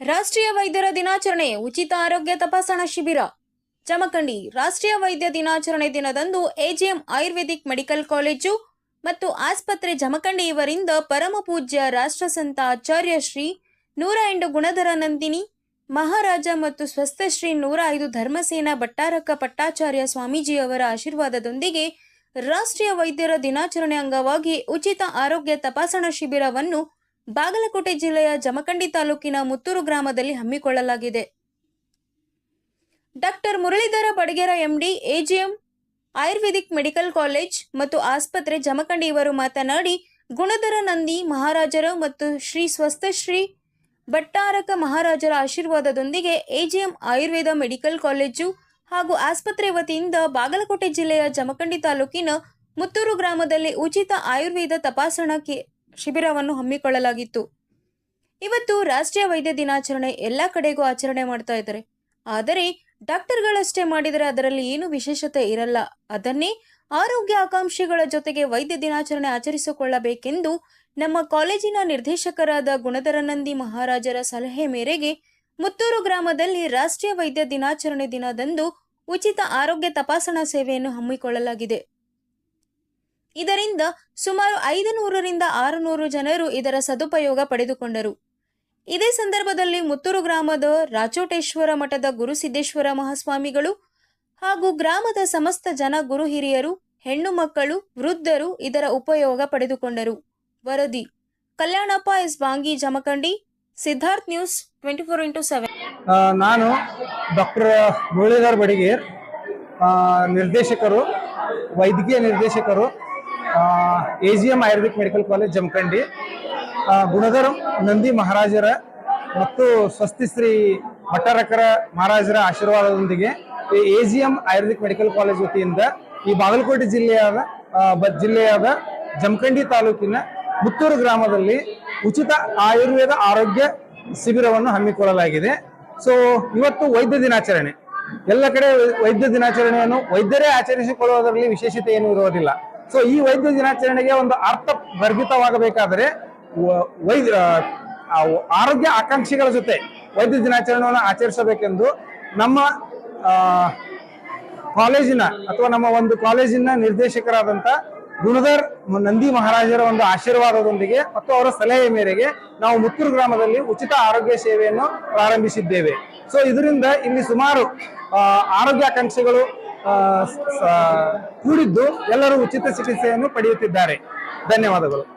ರಾಷ್ಟ್ರೀಯ ವೈದ್ಯರ ದಿನಾಚರಣೆ, ಉಚಿತ ಆರೋಗ್ಯ ತಪಾಸಣಾ ಶಿಬಿರ. ಜಮಖಂಡಿ ರಾಷ್ಟ್ರೀಯ ವೈದ್ಯ ದಿನಾಚರಣೆ ದಿನದಂದು ಎಜಿಎಂ ಆಯುರ್ವೇದಿಕ್ ಮೆಡಿಕಲ್ ಕಾಲೇಜು ಮತ್ತು ಆಸ್ಪತ್ರೆ ಜಮಖಂಡಿ ಇವರಿಂದ ಪರಮ ಪೂಜ್ಯ ರಾಷ್ಟ್ರಸಂತ ಆಚಾರ್ಯ ಶ್ರೀ ನೂರ ಎಂಟು ಗುಣಧರ ನಂದಿನಿ, ಮಹಾರಾಜ ಮತ್ತು ಸ್ವಸ್ಥಶ್ರೀ ನೂರ ಐದು ಧರ್ಮಸೇನ ಭಟ್ಟಾರಕ ಪಟ್ಟಾಚಾರ್ಯ ಸ್ವಾಮೀಜಿಯವರ ಆಶೀರ್ವಾದದೊಂದಿಗೆ ರಾಷ್ಟ್ರೀಯ ವೈದ್ಯರ ದಿನಾಚರಣೆ ಅಂಗವಾಗಿ ಉಚಿತ ಆರೋಗ್ಯ ತಪಾಸಣಾ ಶಿಬಿರವನ್ನು ಬಾಗಲಕೋಟೆ ಜಿಲ್ಲೆಯ ಜಮಖಂಡಿ ತಾಲೂಕಿನ ಮುತ್ತೂರು ಗ್ರಾಮದಲ್ಲಿ ಹಮ್ಮಿಕೊಳ್ಳಲಾಗಿದೆ. Doctor Muralidhara Badagera MD, AGM, ayurvedic medical college ಮತ್ತು ಆಸ್ಪತ್ರೆ ಜಮಖಂಡಿ ಇವರು ಮಾತನಾಡಿ, ಗುಣಧರ ನಂದಿ ಮಹಾರಾಜರ ಮತ್ತು ಶ್ರೀ ಸ್ವಸ್ಥಶ್ರೀ ಭಟ್ಟಾರಕ ಮಹಾರಾಜರ ಆಶೀರ್ವಾದದೊಂದಿಗೆ ಎಜಿಎಂ ಆಯುರ್ವೇದ ಮೆಡಿಕಲ್ ಕಾಲೇಜು ಹಾಗೂ ಆಸ್ಪತ್ರೆ ವತಿಯಿಂದ ಬಾಗಲಕೋಟೆ ಜಿಲ್ಲೆಯ ಜಮಖಂಡಿ ತಾಲೂಕಿನ ಮುತ್ತೂರು ಗ್ರಾಮದಲ್ಲಿ ಉಚಿತ ಆಯುರ್ವೇದ ತಪಾಸಣಾ ಶಿಬಿರವನ್ನು ಹಮ್ಮಿಕೊಳ್ಳಲಾಗಿತ್ತು. ಇವತ್ತು ರಾಷ್ಟ್ರೀಯ ವೈದ್ಯ ದಿನಾಚರಣೆ ಎಲ್ಲ ಕಡೆಗೂ ಆಚರಣೆ ಮಾಡ್ತಾ ಇದ್ದಾರೆ. ಆದರೆ ಡಾಕ್ಟರ್ಗಳಷ್ಟೇ ಮಾಡಿದರೆ ಅದರಲ್ಲಿ ಏನು ವಿಶೇಷತೆ ಇರಲ್ಲ. ಅದನ್ನೇ ಆರೋಗ್ಯ ಆಕಾಂಕ್ಷಿಗಳ ಜೊತೆಗೆ ವೈದ್ಯ ದಿನಾಚರಣೆ ಆಚರಿಸಿಕೊಳ್ಳಬೇಕೆಂದು ನಮ್ಮ ಕಾಲೇಜಿನ ನಿರ್ದೇಶಕರಾದ ಗುಣಧರನಂದಿ ಮಹಾರಾಜರ ಸಲಹೆ ಮೇರೆಗೆ ಮುತ್ತೂರು ಗ್ರಾಮದಲ್ಲಿ ರಾಷ್ಟ್ರೀಯ ವೈದ್ಯ ದಿನಾಚರಣೆ ದಿನದಂದು ಉಚಿತ ಆರೋಗ್ಯ ತಪಾಸಣಾ ಸೇವೆಯನ್ನು ಹಮ್ಮಿಕೊಳ್ಳಲಾಗಿದೆ. ಇದರಿಂದ ಸುಮಾರು ಐದು ನೂರರಿಂದ ಆರು ನೂರು ಜನರು ಇದರ ಸದುಪಯೋಗ ಪಡೆದುಕೊಂಡರು. ಇದೇ ಸಂದರ್ಭದಲ್ಲಿ ಮುತ್ತೂರು ಗ್ರಾಮದ ರಾಚೋಟೇಶ್ವರ ಮಠದ ಗುರುಸಿದ್ದೇಶ್ವರ ಮಹಾಸ್ವಾಮಿಗಳು ಹಾಗೂ ಗ್ರಾಮದ ಸಮಸ್ತ ಜನ ಗುರು ಹಿರಿಯರು, ಹೆಣ್ಣು ಮಕ್ಕಳು, ವೃದ್ಧರು ಇದರ ಉಪಯೋಗ ಪಡೆದುಕೊಂಡರು. ವರದಿ, Kalyanappa S Bangi Jamakhandi, Siddharth news twenty four into seven. ನಾನು ಡಾಕ್ಟರ್ ಮುರಳೀಧರ್ ಬಡಿಗೇರ್ ನಿರ್ದೇಶಕರು, ವೈದ್ಯಕೀಯ ನಿರ್ದೇಶಕರು A G M ayurvedic medical college Jamakhandi Gunadhar Nandi ಮಹಾರಾಜರ ಮತ್ತು ಸ್ವಸ್ತಿ ಶ್ರೀ ಭಟ್ಟಾರಕರ ಮಹಾರಾಜರ ಆಶೀರ್ವಾದದೊಂದಿಗೆ A G M ayurvedic medical college ವತಿಯಿಂದ ಈ ಬಾಗಲಕೋಟೆ ಜಿಲ್ಲೆಯಾದ ಜಿಲ್ಲೆಯಾದ ಜಮಖಂಡಿ ತಾಲೂಕಿನ ಮುತ್ತೂರು ಗ್ರಾಮದಲ್ಲಿ ಉಚಿತ ಆಯುರ್ವೇದ ಆರೋಗ್ಯ ಶಿಬಿರವನ್ನು ಹಮ್ಮಿಕೊಳ್ಳಲಾಗಿದೆ. ಸೊ ಇವತ್ತು ವೈದ್ಯ ದಿನಾಚರಣೆ. ಎಲ್ಲ ಕಡೆ ವೈದ್ಯ ದಿನಾಚರಣೆಯನ್ನು ವೈದ್ಯರೇ ಆಚರಿಸಿಕೊಳ್ಳುವುದರಲ್ಲಿ ವಿಶೇಷತೆ ಏನು ಇರುವುದಿಲ್ಲ. ಸೊ ಈ ವೈದ್ಯ ದಿನಾಚರಣೆಗೆ ಒಂದು ಅರ್ಥ ಭರ್ಭಿತವಾಗಬೇಕಾದರೆ ವೈದ್ಯ ಆರೋಗ್ಯ ಆಕಾಂಕ್ಷಿಗಳ ಜೊತೆ ವೈದ್ಯ ದಿನಾಚರಣೆಯನ್ನು ಆಚರಿಸಬೇಕೆಂದು ನಮ್ಮ ಕಾಲೇಜಿನ ಅಥವಾ ನಮ್ಮ ಒಂದು ಕಾಲೇಜಿನ ನಿರ್ದೇಶಕರಾದಂತ ಗುಣಧರ್ ನಂದಿ ಮಹಾರಾಜರ ಒಂದು ಆಶೀರ್ವಾದದೊಂದಿಗೆ ಮತ್ತು ಅವರ ಸಲಹೆ ಮೇರೆಗೆ ನಾವು ಮುತ್ತೂರು ಗ್ರಾಮದಲ್ಲಿ ಉಚಿತ ಆರೋಗ್ಯ ಸೇವೆಯನ್ನು ಪ್ರಾರಂಭಿಸಿದ್ದೇವೆ. ಸೊ ಇದರಿಂದ ಇಲ್ಲಿ ಸುಮಾರು ಆರೋಗ್ಯ ಆರೋಗ್ಯಾಕಾಂಕ್ಷಿಗಳು ಆ, ಸ- ಕೂಡಿದ್ದು ಎಲ್ಲರೂ ಉಚಿತ ಚಿಕಿತ್ಸೆಯನ್ನು ಪಡೆಯುತ್ತಿದ್ದಾರೆ. ಧನ್ಯವಾದಗಳು.